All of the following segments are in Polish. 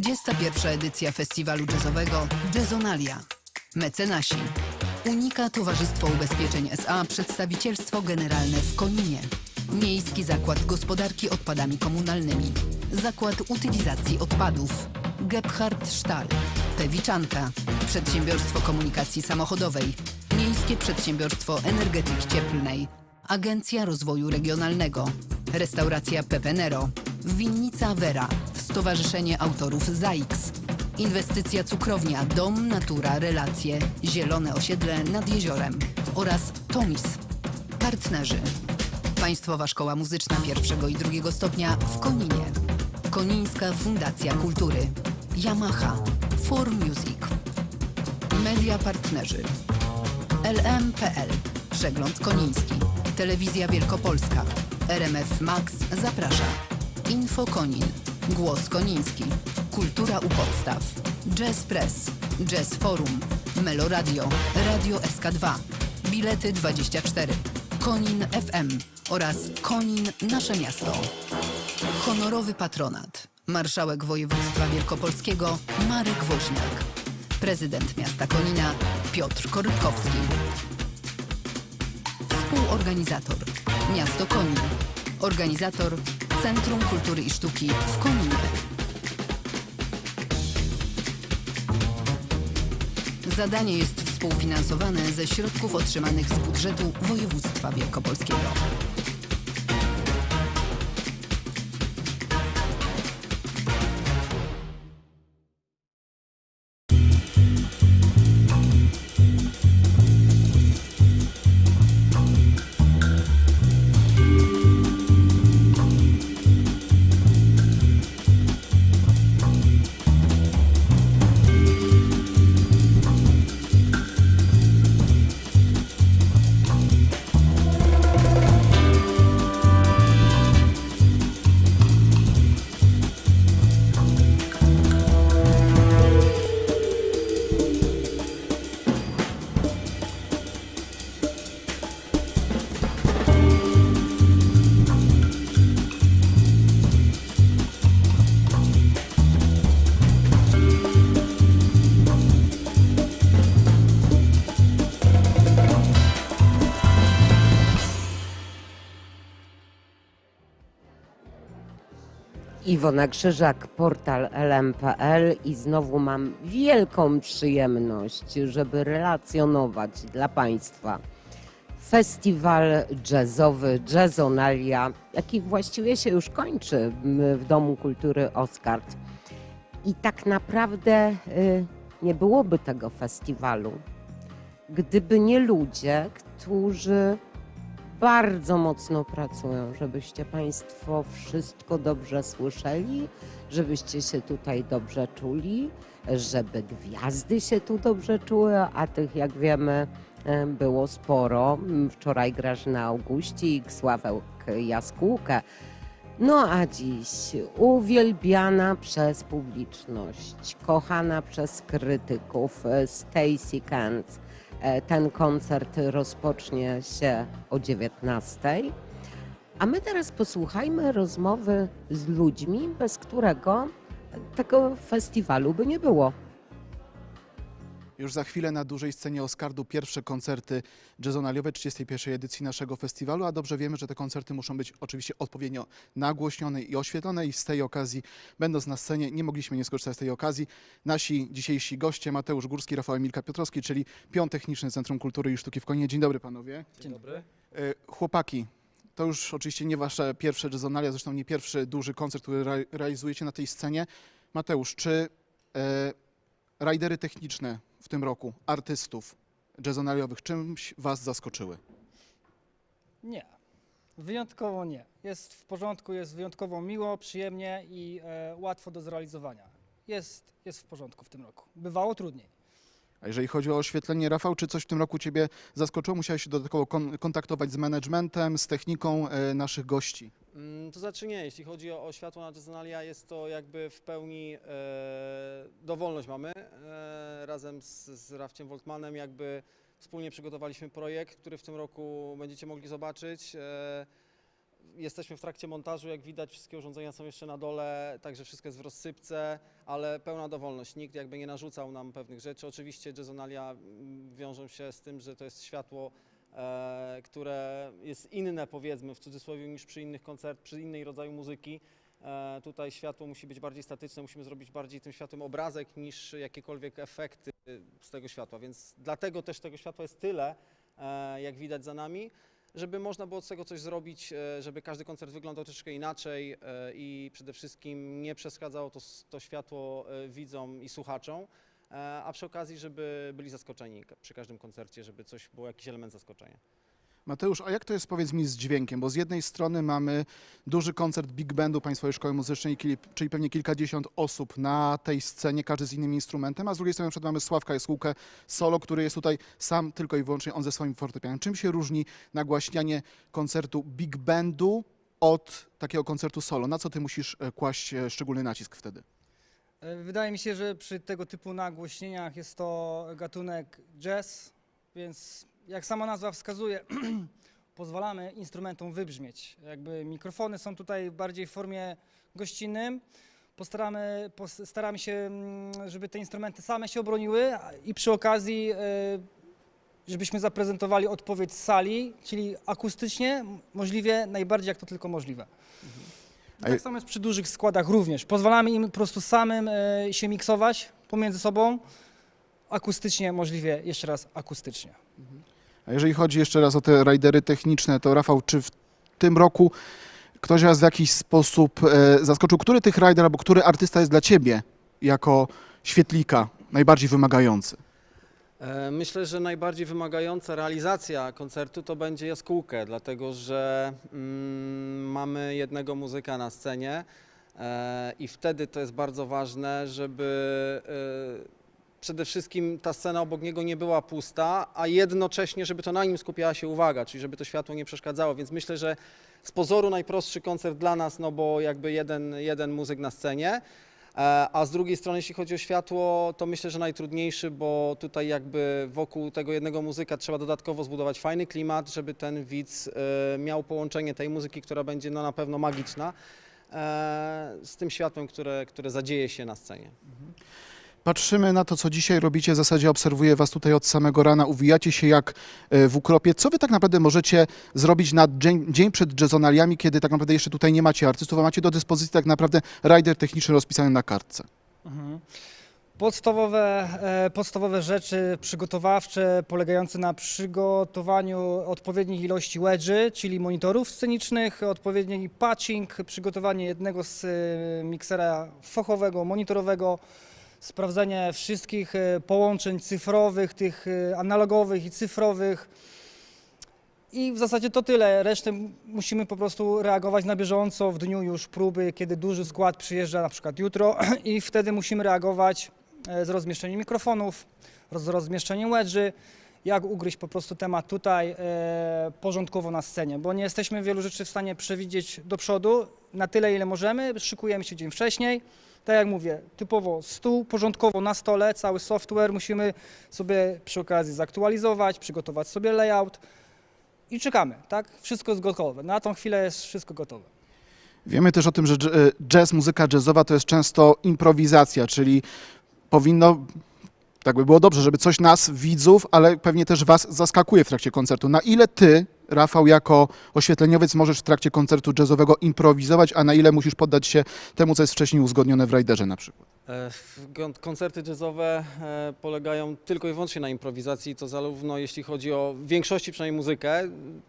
31. edycja festiwalu jazzowego Jazzonalia. Mecenasi. Unika Towarzystwo Ubezpieczeń SA Przedstawicielstwo Generalne w Koninie. Miejski Zakład Gospodarki Odpadami Komunalnymi. Zakład Utylizacji Odpadów. Gebhard Sztal. Tewiczanka. Przedsiębiorstwo Komunikacji Samochodowej. Miejskie Przedsiębiorstwo Energetyki Cieplnej. Agencja Rozwoju Regionalnego. Restauracja Pepenero. Winnica Vera. Stowarzyszenie Autorów ZAIX. Inwestycja Cukrownia Dom, Natura, Relacje. Zielone Osiedle nad jeziorem. Oraz Tomis. Partnerzy. Państwowa Szkoła Muzyczna pierwszego i drugiego stopnia w Koninie. Konińska Fundacja Kultury. Yamaha. For Music. Media partnerzy. LM.pl. Przegląd Koniński. Telewizja Wielkopolska. RMF Max zaprasza. Info Konin. Głos Koniński. Kultura u podstaw. Jazz Press. Jazz Forum. Melo Radio. Radio SK2. Bilety 24. Konin FM oraz Konin Nasze Miasto. Honorowy patronat. Marszałek województwa wielkopolskiego Marek Woźniak. Prezydent miasta Konina Piotr Korytkowski. Współorganizator Miasto Konin. Organizator Centrum Kultury i Sztuki w Koninie. Zadanie jest współfinansowane ze środków otrzymanych z budżetu województwa wielkopolskiego. Iwona Krzyżak, portal lm.pl i znowu mam wielką przyjemność, żeby relacjonować dla Państwa festiwal jazzowy Jazzonalia, jaki właściwie się już kończy w Domu Kultury Oskard. I tak naprawdę y, nie byłoby tego festiwalu, gdyby nie ludzie, którzy bardzo mocno pracują, żebyście Państwo wszystko dobrze słyszeli, żebyście się tutaj dobrze czuli, żeby gwiazdy się tu dobrze czuły, a tych, jak wiemy, było sporo. Wczoraj Grażyna Auguścik, Sławek Jaskółkę. No a dziś uwielbiana przez publiczność, kochana przez krytyków Stacey Kent. E, Ten koncert rozpocznie się o 19. A my teraz posłuchajmy rozmowy z ludźmi, bez którego tego festiwalu by nie było. Już za chwilę na dużej scenie Oscardu pierwsze koncerty jazzonaliowe 31. edycji naszego festiwalu, a dobrze wiemy, że te koncerty muszą być oczywiście odpowiednio nagłośnione i oświetlone i z tej okazji, będąc na scenie, nie mogliśmy nie skorzystać z tej okazji. Nasi dzisiejsi goście, Mateusz Górski, Rafał Emilka Piotrowski, czyli Pion Techniczny Centrum Kultury i Sztuki w Koninie. Dzień dobry panowie. Dzień dobry. E, Chłopaki, to już oczywiście nie wasze pierwsze jazzonalia, zresztą nie pierwszy duży koncert, który re- realizujecie na tej scenie. Mateusz, czy e, rajdery techniczne w tym roku, artystów jazzonaliowych, czymś was zaskoczyły? Nie. Wyjątkowo nie. Jest w porządku, jest wyjątkowo miło, przyjemnie i e, łatwo do zrealizowania. Jest, jest w porządku w tym roku. Bywało trudniej. A jeżeli chodzi o oświetlenie, Rafał, czy coś w tym roku ciebie zaskoczyło? Musiałeś się dodatkowo kon- kontaktować z managementem, z techniką e, naszych gości. Mm, To znaczy nie, jeśli chodzi o, o światło na Jazzonalia, jest to jakby w pełni e, dowolność mamy. E, razem z, z Rafciem Woltmanem jakby wspólnie przygotowaliśmy projekt, który w tym roku będziecie mogli zobaczyć. Jesteśmy w trakcie montażu, jak widać wszystkie urządzenia są jeszcze na dole, także wszystko jest w rozsypce, ale pełna dowolność. Nikt jakby nie narzucał nam pewnych rzeczy. Oczywiście jazzonalia mm, wiążą się z tym, że to jest światło, e, które jest inne powiedzmy w cudzysłowie niż przy innych koncert, przy innej rodzaju muzyki. E, tutaj światło musi być bardziej statyczne, musimy zrobić bardziej tym światłem obrazek niż jakiekolwiek efekty z tego światła, więc dlatego też tego światła jest tyle, e, jak widać za nami, żeby można było z tego coś zrobić, e, żeby każdy koncert wyglądał troszeczkę inaczej e, i przede wszystkim nie przeszkadzało to, to światło e, widzom i słuchaczom, a przy okazji, żeby byli zaskoczeni przy każdym koncercie, żeby coś było jakiś element zaskoczenia. Mateusz, a jak to jest powiedz mi z dźwiękiem? Bo z jednej strony mamy duży koncert Big Bandu Państwowej Szkoły Muzycznej, czyli pewnie kilkadziesiąt osób na tej scenie, każdy z innym instrumentem, a z drugiej strony na mamy Sławka Jaskółkę solo, który jest tutaj sam tylko i wyłącznie on ze swoim fortepianem. Czym się różni nagłaśnianie koncertu Big Bandu od takiego koncertu solo? Na co ty musisz e, kłaść e, szczególny nacisk wtedy? E, Wydaje mi się, że przy tego typu nagłośnieniach jest to gatunek jazz, więc jak sama nazwa wskazuje, pozwalamy instrumentom wybrzmieć. Jakby mikrofony są tutaj bardziej w formie gościnnym. Postaramy, pos- staramy się, mm, żeby te instrumenty same się obroniły i przy okazji, e, żebyśmy zaprezentowali odpowiedź z sali, czyli akustycznie, możliwie najbardziej jak to tylko możliwe. A Tak samo jest przy dużych składach również. Pozwalamy im po prostu samym e, się miksować pomiędzy sobą, akustycznie, możliwie jeszcze raz akustycznie. A jeżeli chodzi jeszcze raz o te rajdery techniczne, to Rafał, czy w tym roku ktoś was w jakiś sposób e, zaskoczył? Który tych rajder albo który artysta jest dla ciebie jako świetlika najbardziej wymagający? E, Myślę, że najbardziej wymagająca realizacja koncertu to będzie jaskółkę, dlatego że mm, mamy jednego muzyka na scenie e, i wtedy to jest bardzo ważne, żeby e, przede wszystkim ta scena obok niego nie była pusta, a jednocześnie, żeby to na nim skupiała się uwaga, czyli żeby to światło nie przeszkadzało, więc myślę, że z pozoru najprostszy koncert dla nas, no bo jakby jeden, jeden muzyk na scenie, E, A z drugiej strony, jeśli chodzi o światło, to myślę, że najtrudniejszy, bo tutaj jakby wokół tego jednego muzyka trzeba dodatkowo zbudować fajny klimat, żeby ten widz e, miał połączenie tej muzyki, która będzie no, na pewno magiczna, e, z tym światłem, które, które zadzieje się na scenie. Patrzymy na to, co dzisiaj robicie. W zasadzie obserwuję was tutaj od samego rana. Uwijacie się jak e, w ukropie. Co wy tak naprawdę możecie zrobić na dzień, dzień przed jazzonaliami, kiedy tak naprawdę jeszcze tutaj nie macie artystów, a macie do dyspozycji tak naprawdę rider techniczny rozpisany na kartce? Podstawowe, e, podstawowe rzeczy przygotowawcze polegające na przygotowaniu odpowiednich ilości wedży, czyli monitorów scenicznych, odpowiedni patching, przygotowanie jednego z e, miksera fochowego, monitorowego, sprawdzenie wszystkich e, połączeń cyfrowych, tych e, analogowych i cyfrowych. I w zasadzie to tyle. Resztę musimy po prostu reagować na bieżąco w dniu już próby, kiedy duży skład przyjeżdża na przykład jutro i wtedy musimy reagować e, z rozmieszczeniem mikrofonów, z rozmieszczeniem wedży, jak ugryźć po prostu temat tutaj e, porządkowo na scenie, bo nie jesteśmy wielu rzeczy w stanie przewidzieć do przodu na tyle, ile możemy. Szykujemy się dzień wcześniej. Tak jak mówię, typowo stół, porządkowo na stole, cały software musimy sobie przy okazji zaktualizować, przygotować sobie layout i czekamy, tak? Wszystko jest gotowe. Na tą chwilę jest wszystko gotowe. Wiemy też o tym, że e, jazz, muzyka jazzowa to jest często improwizacja, czyli powinno, tak by było dobrze, żeby coś nas, widzów, ale pewnie też was zaskakuje w trakcie koncertu. Na ile ty, Rafał, jako oświetleniowiec możesz w trakcie koncertu jazzowego improwizować, a na ile musisz poddać się temu, co jest wcześniej uzgodnione w rajderze na przykład? E, Koncerty jazzowe e, polegają tylko i wyłącznie na improwizacji, to zarówno jeśli chodzi o w większości przynajmniej muzykę,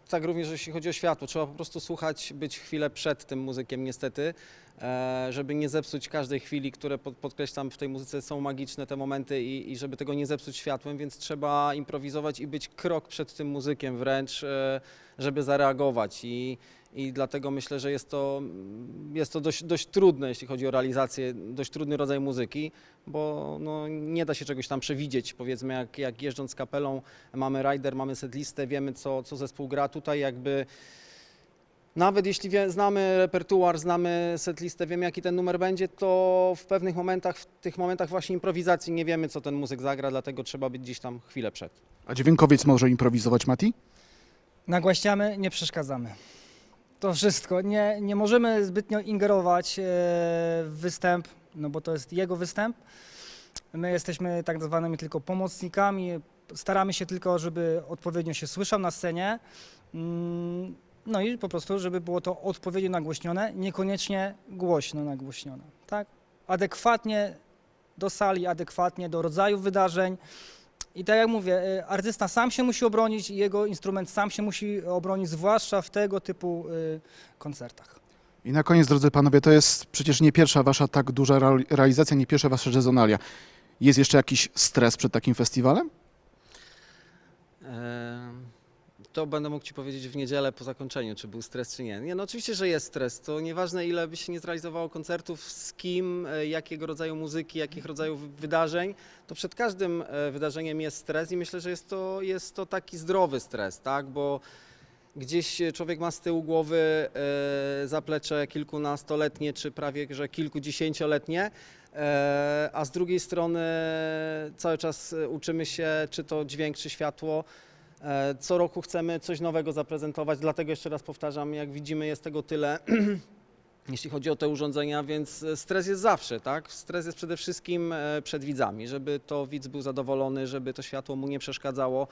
tak również jeśli chodzi o światło. Trzeba po prostu słuchać, być chwilę przed tym muzykiem niestety, e, żeby nie zepsuć każdej chwili, które pod, podkreślam w tej muzyce są magiczne te momenty i, i żeby tego nie zepsuć światłem, więc trzeba improwizować i być krok przed tym muzykiem wręcz, żeby zareagować i i dlatego myślę, że jest to, jest to dość, dość trudne, jeśli chodzi o realizację, dość trudny rodzaj muzyki, bo no, nie da się czegoś tam przewidzieć. Powiedzmy, jak, jak jeżdżąc z kapelą, mamy rider, mamy setlistę, wiemy, co, co zespół gra. Tutaj jakby nawet jeśli wie, znamy repertuar, znamy setlistę, wiemy, jaki ten numer będzie, to w pewnych momentach, w tych momentach właśnie improwizacji nie wiemy, co ten muzyk zagra, dlatego trzeba być gdzieś tam chwilę przed. A dźwiękowiec może improwizować, Mati? Nagłaśniamy, nie przeszkadzamy. To wszystko. Nie, nie możemy zbytnio ingerować e, w występ, no bo to jest jego występ. My jesteśmy tak zwanymi tylko pomocnikami. Staramy się tylko, żeby odpowiednio się słyszał na scenie. Mm, No i po prostu, żeby było to odpowiednio nagłośnione, niekoniecznie głośno nagłośnione. Tak? Adekwatnie do sali, adekwatnie do rodzaju wydarzeń. I tak jak mówię, y, artysta sam się musi obronić i jego instrument sam się musi obronić, zwłaszcza w tego typu y, koncertach. I na koniec, drodzy panowie, to jest przecież nie pierwsza wasza tak duża real- realizacja, nie pierwsze wasze jazzonalia. Jest jeszcze jakiś stres przed takim festiwalem? Em, To będę mógł Ci powiedzieć w niedzielę po zakończeniu, czy był stres, czy nie. Nie, no oczywiście, że jest stres. To nieważne, ile by się nie zrealizowało koncertów, z kim, e, jakiego rodzaju muzyki, jakich rodzajów wydarzeń, to przed każdym e, wydarzeniem jest stres i myślę, że jest to, jest to taki zdrowy stres, tak? Bo gdzieś człowiek ma z tyłu głowy e, zaplecze kilkunastoletnie, czy prawie że kilkudziesięcioletnie, a z drugiej strony cały czas uczymy się, czy to dźwięk, czy światło. E, Co roku chcemy coś nowego zaprezentować, dlatego jeszcze raz powtarzam, jak widzimy jest tego tyle, jeśli chodzi o te urządzenia, więc e, stres jest zawsze, tak? Stres jest przede wszystkim e, przed widzami, żeby to widz był zadowolony, żeby to światło mu nie przeszkadzało,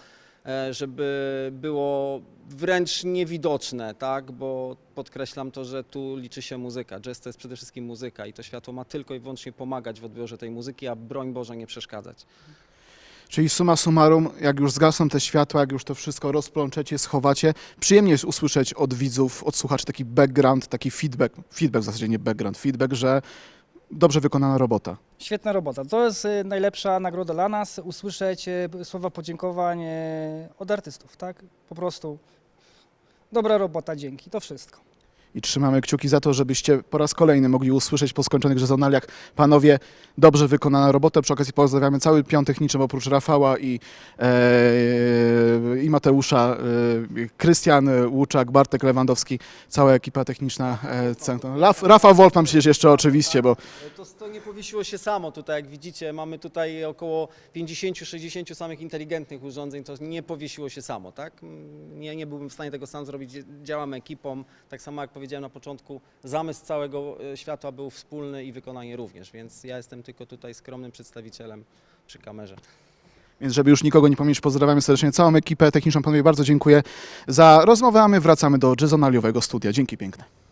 żeby było wręcz niewidoczne, tak? Bo podkreślam to, że tu liczy się muzyka. Jazz to jest przede wszystkim muzyka i to światło ma tylko i wyłącznie pomagać w odbiorze tej muzyki, a broń Boże nie przeszkadzać. Czyli summa summarum, jak już zgasną te światła, jak już to wszystko rozplączecie, schowacie, przyjemnie jest usłyszeć od widzów, od słuchaczy taki background, taki feedback, feedback w zasadzie nie background, feedback, że dobrze wykonana robota. Świetna robota. To jest y, najlepsza nagroda dla nas, usłyszeć y, słowa podziękowań y, od artystów, tak? Po prostu dobra robota, dzięki, to wszystko. I trzymamy kciuki za to, żebyście po raz kolejny mogli usłyszeć po skończonych jazonaliach, panowie, dobrze wykonana robota. Przy okazji pozdrawiamy cały pion techniczny, oprócz Rafała i, e, i Mateusza, e, Krystian Łuczak, Bartek Lewandowski, cała ekipa techniczna e. Raf, Rafał Wolfman przecież jeszcze oczywiście, bo To, to nie powiesiło się samo tutaj, jak widzicie, mamy tutaj około 50-60 samych inteligentnych urządzeń, to nie powiesiło się samo, tak? Mm, Nie, nie byłbym w stanie tego sam zrobić, działamy ekipą, tak samo jak powiedziałem na początku, zamysł całego e, światła był wspólny i wykonanie również, więc ja jestem tylko tutaj skromnym przedstawicielem przy kamerze. Więc żeby już nikogo nie pominieć, pozdrawiamy serdecznie całą ekipę techniczną. Panowie, bardzo dziękuję za rozmowę, a my wracamy do jazzonaliowego studia. Dzięki piękne.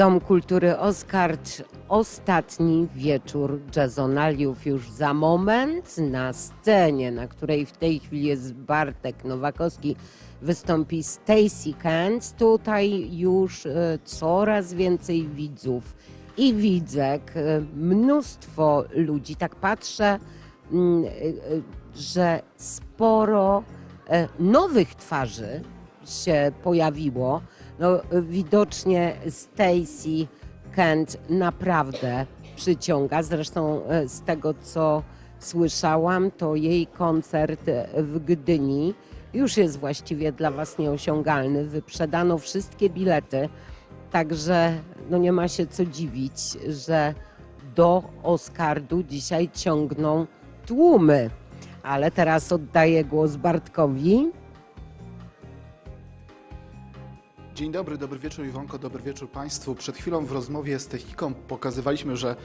Dom Kultury Oskarcz, ostatni wieczór jazzonaliów już za moment na scenie, na której w tej chwili jest Bartek Nowakowski, wystąpi Stacy Kent. Tutaj już e, coraz więcej widzów i widzek, e, mnóstwo ludzi. Tak patrzę, mm, e, że sporo nowych twarzy się pojawiło. No, widocznie Stacy Kent naprawdę przyciąga. Zresztą e, z tego, co słyszałam, to jej koncert w Gdyni już jest właściwie dla Was nieosiągalny. Wyprzedano wszystkie bilety, także no nie ma się co dziwić, że do Oskardu dzisiaj ciągną tłumy. Ale teraz oddaję głos Bartkowi. Dzień dobry, dobry wieczór Iwonko, dobry wieczór Państwu. Przed chwilą w rozmowie z techniką pokazywaliśmy, że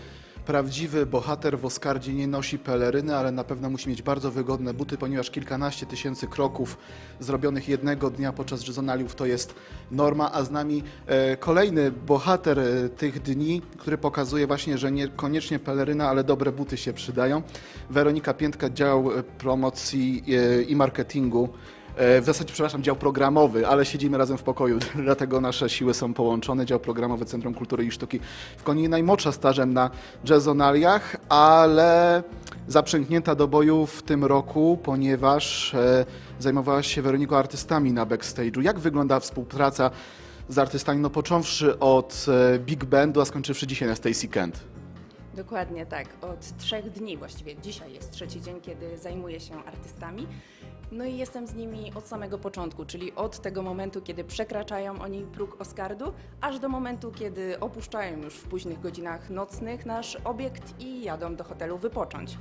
prawdziwy bohater w Oskardzie nie nosi peleryny, ale na pewno musi mieć bardzo wygodne buty, ponieważ kilkanaście tysięcy kroków zrobionych jednego dnia podczas jazonaliów to jest norma, a z nami e, kolejny bohater e, tych dni, który pokazuje właśnie, że niekoniecznie peleryna, ale dobre buty się przydają. Weronika Piętka, dział e, promocji i marketingu W zasadzie, przepraszam, dział programowy, ale siedzimy razem w pokoju, dlatego nasze siły są połączone. Dział programowy Centrum Kultury i Sztuki w Koninie najmłodsza stażem na jazzonaliach, ale zaprzęgnięta do boju w tym roku, ponieważ e, zajmowała się Weroniką artystami na backstage'u. Jak wygląda współpraca z artystami, no począwszy od e, Big Bandu, a skończywszy dzisiaj na Stacy Kent? Dokładnie tak. Od trzech dni, właściwie dzisiaj jest trzeci dzień, kiedy zajmuję się artystami. No i jestem z nimi od samego początku, czyli od tego momentu, kiedy przekraczają oni próg Oskardu, aż do momentu, kiedy opuszczają już w późnych godzinach nocnych nasz obiekt i jadą do hotelu wypocząć.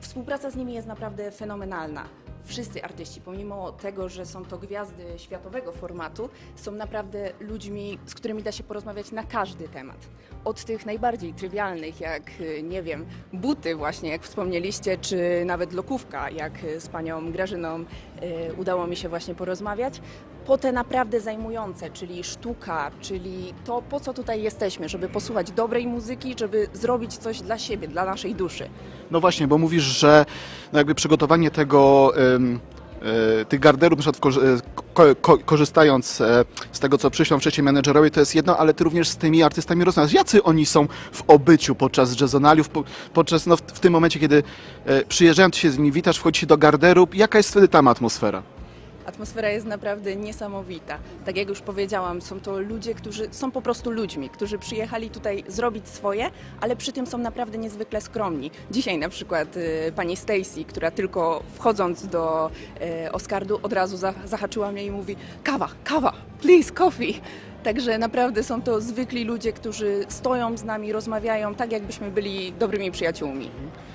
Współpraca z nimi jest naprawdę fenomenalna. Wszyscy artyści, pomimo tego, że są to gwiazdy światowego formatu, są naprawdę ludźmi, z którymi da się porozmawiać na każdy temat. Od tych najbardziej trywialnych, jak y, nie wiem, buty właśnie, jak wspomnieliście, czy nawet lokówka, jak z panią Grażyną y, udało mi się właśnie porozmawiać, po te naprawdę zajmujące, czyli sztuka, czyli to, po co tutaj jesteśmy, żeby posłuchać dobrej muzyki, żeby zrobić coś dla siebie, dla naszej duszy. No właśnie, bo mówisz, że no jakby przygotowanie tego, ym, y, tych garderów, na przykład ko, korzystając e, z tego, co przyślą wcześniej menedżerowie, to jest jedno, ale ty również z tymi artystami rozmawiasz. Jacy oni są w obyciu podczas jazzonaliów, po, podczas, no w, tym momencie, kiedy e, przyjeżdżają, ty się z nimi witasz, wchodzisz do garderu, jaka jest wtedy tam atmosfera? Atmosfera jest naprawdę niesamowita. Tak jak już powiedziałam, są to ludzie, którzy są po prostu ludźmi, którzy przyjechali tutaj zrobić swoje, ale przy tym są naprawdę niezwykle skromni. Dzisiaj na przykład y, pani Stacy, która tylko wchodząc do y, Oscardu od razu za, zahaczyła mnie i mówi kawa, kawa, please, coffee. Także naprawdę są to zwykli ludzie, którzy stoją z nami, rozmawiają tak, jakbyśmy byli dobrymi przyjaciółmi.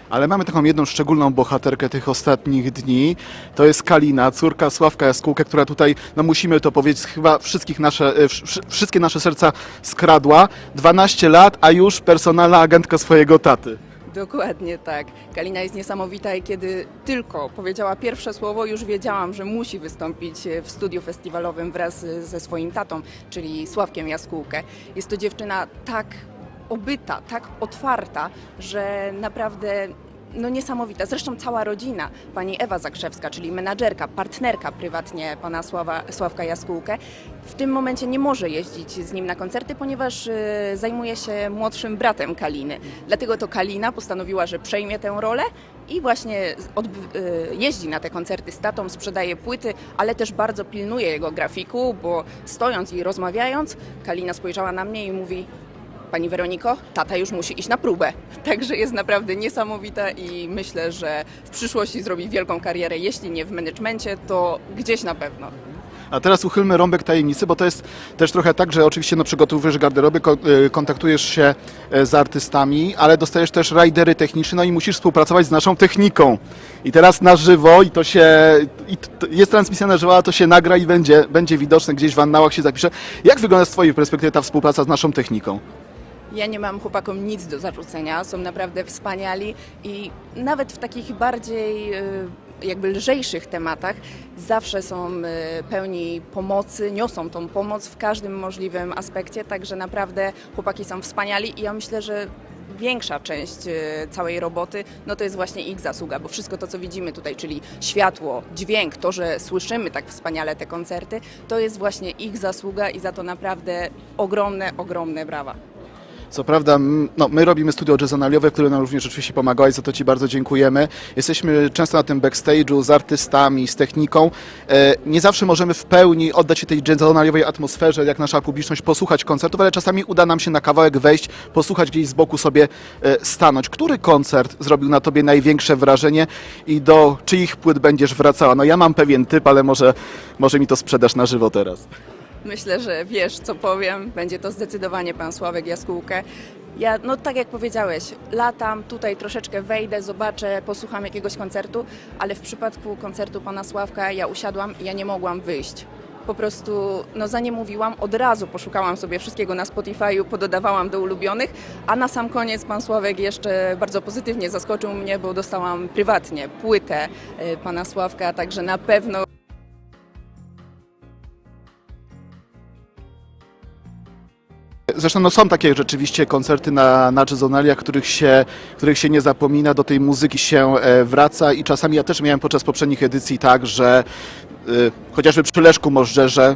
Ale mamy taką jedną szczególną bohaterkę tych ostatnich dni. To jest Kalina, córka Sławka Jaskółkę, która tutaj, no musimy to powiedzieć, chyba wszystkich nasze, e, wsz- wsz- wszystkie nasze serca skradła. 12 lat, a już personalna agentka swojego taty. Dokładnie tak. Kalina jest niesamowita i kiedy tylko powiedziała pierwsze słowo, już wiedziałam, że musi wystąpić w studiu festiwalowym wraz ze swoim tatą, czyli Sławkiem Jaskółkę. Jest to dziewczyna tak obyta, tak otwarta, że naprawdę no niesamowita. Zresztą cała rodzina, pani Ewa Zakrzewska, czyli menadżerka, partnerka prywatnie pana Sława, Sławka Jaskółkę, w tym momencie nie może jeździć z nim na koncerty, ponieważ y, zajmuje się młodszym bratem Kaliny. Dlatego to Kalina postanowiła, że przejmie tę rolę i właśnie y, jeździ na te koncerty z tatą, sprzedaje płyty, ale też bardzo pilnuje jego grafiku, bo stojąc i rozmawiając, Kalina spojrzała na mnie i mówi Pani Weroniko, tata już musi iść na próbę. Także jest naprawdę niesamowita i myślę, że w przyszłości zrobi wielką karierę, jeśli nie w menedżmencie, to gdzieś na pewno. A teraz uchylmy rąbek tajemnicy, bo to jest też trochę tak, że oczywiście no, przygotowujesz garderoby, ko- kontaktujesz się e, z artystami, ale dostajesz też rajdery techniczne, no i musisz współpracować z naszą techniką. I teraz na żywo i to się, i t- jest transmisja na żywo, a to się nagra i będzie, będzie widoczne gdzieś w annałach się zapisze. Jak wygląda z Twojej perspektywy ta współpraca z naszą techniką? Ja nie mam chłopakom nic do zarzucenia, są naprawdę wspaniali i nawet w takich bardziej y, jakby lżejszych tematach zawsze są y, pełni pomocy, niosą tą pomoc w każdym możliwym aspekcie, także naprawdę chłopaki są wspaniali i ja myślę, że większa część y, całej roboty, no to jest właśnie ich zasługa, bo wszystko to, co widzimy tutaj, czyli światło, dźwięk, to, że słyszymy tak wspaniale te koncerty, to jest właśnie ich zasługa i za to naprawdę ogromne, ogromne brawa. Co prawda, no, my robimy studio jazzonaliowe, które nam również oczywiście pomagało i za to Ci bardzo dziękujemy. Jesteśmy często na tym backstage'u z artystami, z techniką. E, nie zawsze możemy w pełni oddać się tej jazzonaliowej atmosferze, jak nasza publiczność, posłuchać koncertów, ale czasami uda nam się na kawałek wejść, posłuchać gdzieś z boku sobie e, stanąć. Który koncert zrobił na Tobie największe wrażenie i do czyich płyt będziesz wracała? No ja mam pewien typ, ale może, może mi to sprzedasz na żywo teraz. Myślę, że wiesz, co powiem. Będzie to zdecydowanie pan Sławek Jaskółkę. Ja, no tak jak powiedziałeś, latam, tutaj troszeczkę wejdę, zobaczę, posłucham jakiegoś koncertu, ale w przypadku koncertu pana Sławka ja usiadłam i ja nie mogłam wyjść. Po prostu, no zaniemówiłam, od razu poszukałam sobie wszystkiego na Spotify'u, pododawałam do ulubionych, a na sam koniec pan Sławek jeszcze bardzo pozytywnie zaskoczył mnie, bo dostałam prywatnie płytę y, pana Sławka, także na pewno Zresztą no, są takie rzeczywiście koncerty na, na jazzonaliach, których się, których się nie zapomina, do tej muzyki się e, wraca i czasami ja też miałem podczas poprzednich edycji tak, że y, chociażby przy Leszku Możdżerze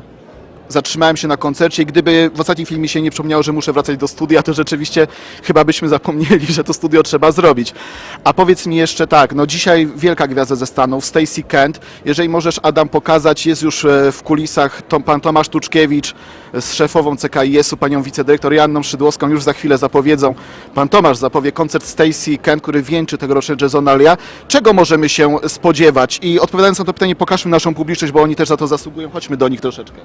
zatrzymałem się na koncercie gdyby w ostatnim filmie się nie przypomniało, że muszę wracać do studia, to rzeczywiście chyba byśmy zapomnieli, że to studio trzeba zrobić. A powiedz mi jeszcze tak, no dzisiaj wielka gwiazda ze Stanów, Stacey Kent. Jeżeli możesz Adam pokazać, jest już e, w kulisach Tom, pan Tomasz Tuczkiewicz z szefową CKIS-u, panią wicedyrektor Janną Szydłowską, już za chwilę zapowiedzą. Pan Tomasz zapowie koncert Stacey Kent, który wieńczy tegoroczne Jazzonalia. Czego możemy się spodziewać? I odpowiadając na to pytanie, pokażmy naszą publiczność, bo oni też za to zasługują. Chodźmy do nich troszeczkę.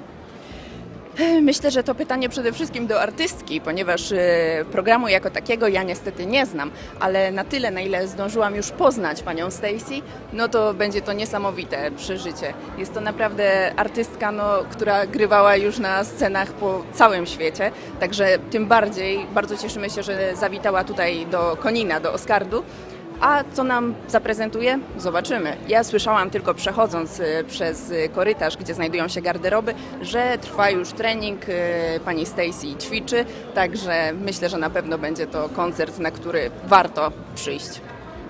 Myślę, że to pytanie przede wszystkim do artystki, ponieważ e, programu jako takiego ja niestety nie znam, ale na tyle, na ile zdążyłam już poznać panią Stacy, no to będzie to niesamowite przeżycie. Jest to naprawdę artystka, no, która grywała już na scenach po całym świecie, także tym bardziej bardzo cieszymy się, że zawitała tutaj do Konina, do Oskardu. A co nam zaprezentuje? Zobaczymy. Ja słyszałam tylko przechodząc y, przez y, korytarz, gdzie znajdują się garderoby, że trwa już trening, y, pani Stacy ćwiczy, także myślę, że na pewno będzie to koncert, na który warto przyjść.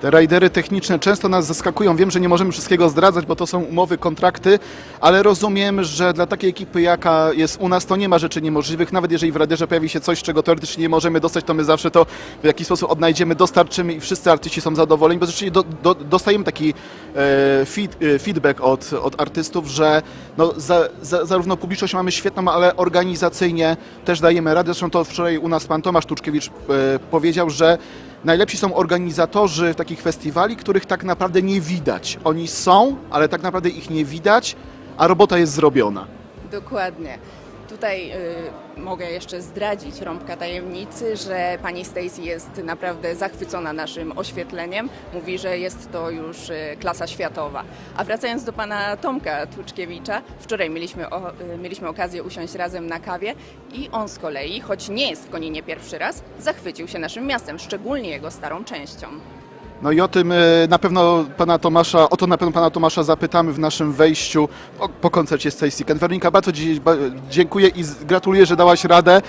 Te rajdery techniczne często nas zaskakują. Wiem, że nie możemy wszystkiego zdradzać, bo to są umowy, kontrakty, ale rozumiem, że dla takiej ekipy, jaka jest u nas, to nie ma rzeczy niemożliwych. Nawet jeżeli w rajderze pojawi się coś, czego teoretycznie nie możemy dostać, to my zawsze to w jakiś sposób odnajdziemy, dostarczymy i wszyscy artyści są zadowoleni, bo rzeczywiście do, do, dostajemy taki e, feed, e, feedback od, od artystów, że no, za, za, zarówno publiczność mamy świetną, ale organizacyjnie też dajemy radę. Zresztą to wczoraj u nas pan Tomasz Tuczkiewicz e, powiedział, że Najlepsi są organizatorzy takich festiwali, których tak naprawdę nie widać. Oni są, ale tak naprawdę ich nie widać, a robota jest zrobiona. Dokładnie. Tutaj y, mogę jeszcze zdradzić rąbka tajemnicy, że pani Stacy jest naprawdę zachwycona naszym oświetleniem. Mówi, że jest to już y, klasa światowa. A wracając do pana Tomka Tłuczkiewicza, wczoraj mieliśmy, o, y, mieliśmy okazję usiąść razem na kawie i on z kolei, choć nie jest w Koninie pierwszy raz, zachwycił się naszym miastem, szczególnie jego starą częścią. No i o tym e, na pewno pana Tomasza, o to na pewno pana Tomasza zapytamy w naszym wejściu po, po koncercie Stacy Kent. Weronika, bardzo dziękuję i z- gratuluję, że dałaś radę.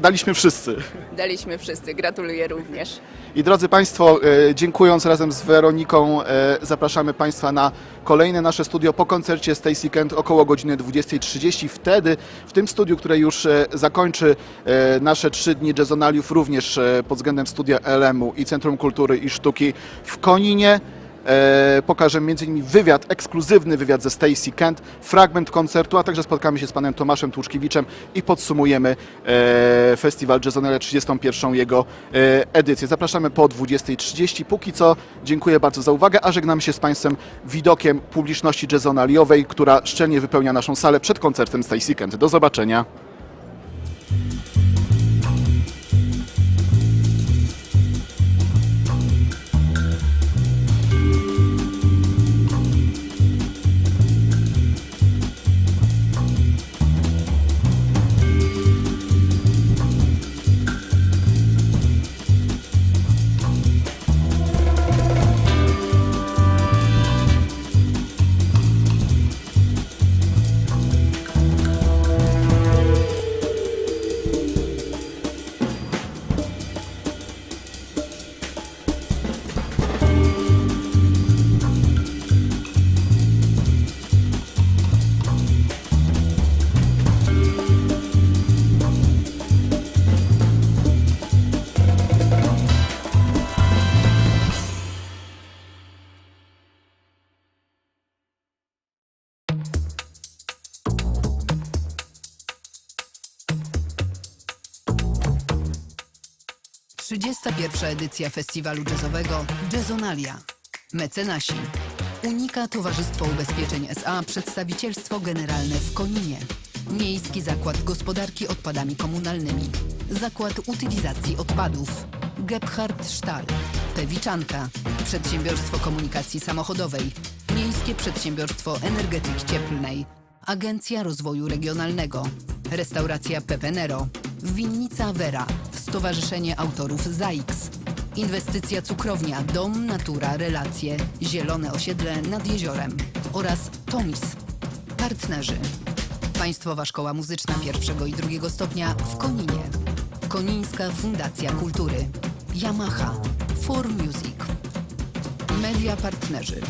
Daliśmy wszyscy. Daliśmy wszyscy, gratuluję również. I drodzy Państwo, e, dziękując razem z Weroniką, e, zapraszamy Państwa na kolejne nasze studio po koncercie Stacy Kent około godziny 20.30. Wtedy w tym studiu, które już e, zakończy nasze trzy dni jazzonaliów, również pod względem studia LM-u i Centrum Kultury i Sztuki w Koninie. E, pokażę m.in. wywiad, ekskluzywny wywiad ze Stacy Kent, fragment koncertu, a także spotkamy się z panem Tomaszem Tłuczkiewiczem i podsumujemy e, festiwal Jazzonale 31. jego e, edycję. Zapraszamy po 20.30. Póki co dziękuję bardzo za uwagę, a żegnam się z państwem widokiem publiczności jazzonaliowej, która szczelnie wypełnia naszą salę przed koncertem Stacy Kent. Do zobaczenia. Trzydziesta pierwsza edycja festiwalu jazzowego Jazzonalia. Mecenasi. Unika Towarzystwo Ubezpieczeń SA Przedstawicielstwo Generalne w Koninie. Miejski Zakład Gospodarki Odpadami Komunalnymi. Zakład Utylizacji Odpadów. Gebhard Sztal. Pewiczanka. Przedsiębiorstwo Komunikacji Samochodowej. Miejskie Przedsiębiorstwo Energetyki Cieplnej. Agencja Rozwoju Regionalnego. Restauracja Pepenero. Winnica Vera. Stowarzyszenie Autorów ZAIX. Inwestycja Cukrownia, Dom, Natura, Relacje, Zielone Osiedle nad jeziorem oraz Tomis. Partnerzy. Państwowa Szkoła Muzyczna pierwszego i drugiego stopnia w Koninie. Konińska Fundacja Kultury. Yamaha. For Music. Media Partnerzy.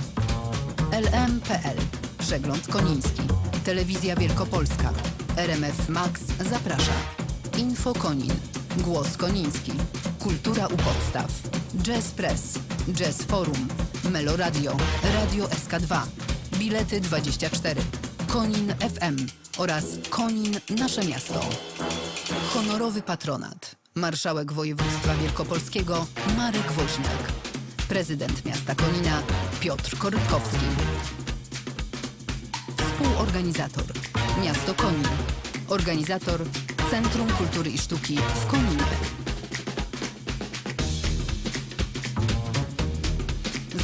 LM.pl. Przegląd Koniński. Telewizja Wielkopolska. RMF Max zaprasza. Info Konin. Głos Koniński. Kultura u podstaw. Jazz Press. Jazz Forum. Melo Radio. Radio SK2. Bilety 24. Konin FM oraz Konin Nasze Miasto. Honorowy patronat. Marszałek województwa wielkopolskiego Marek Woźniak. Prezydent miasta Konina Piotr Korytkowski. Współorganizator Miasto Konin. Organizator Centrum Kultury i Sztuki w Koninie.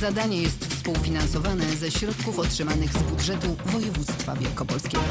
Zadanie jest współfinansowane ze środków otrzymanych z budżetu województwa wielkopolskiego.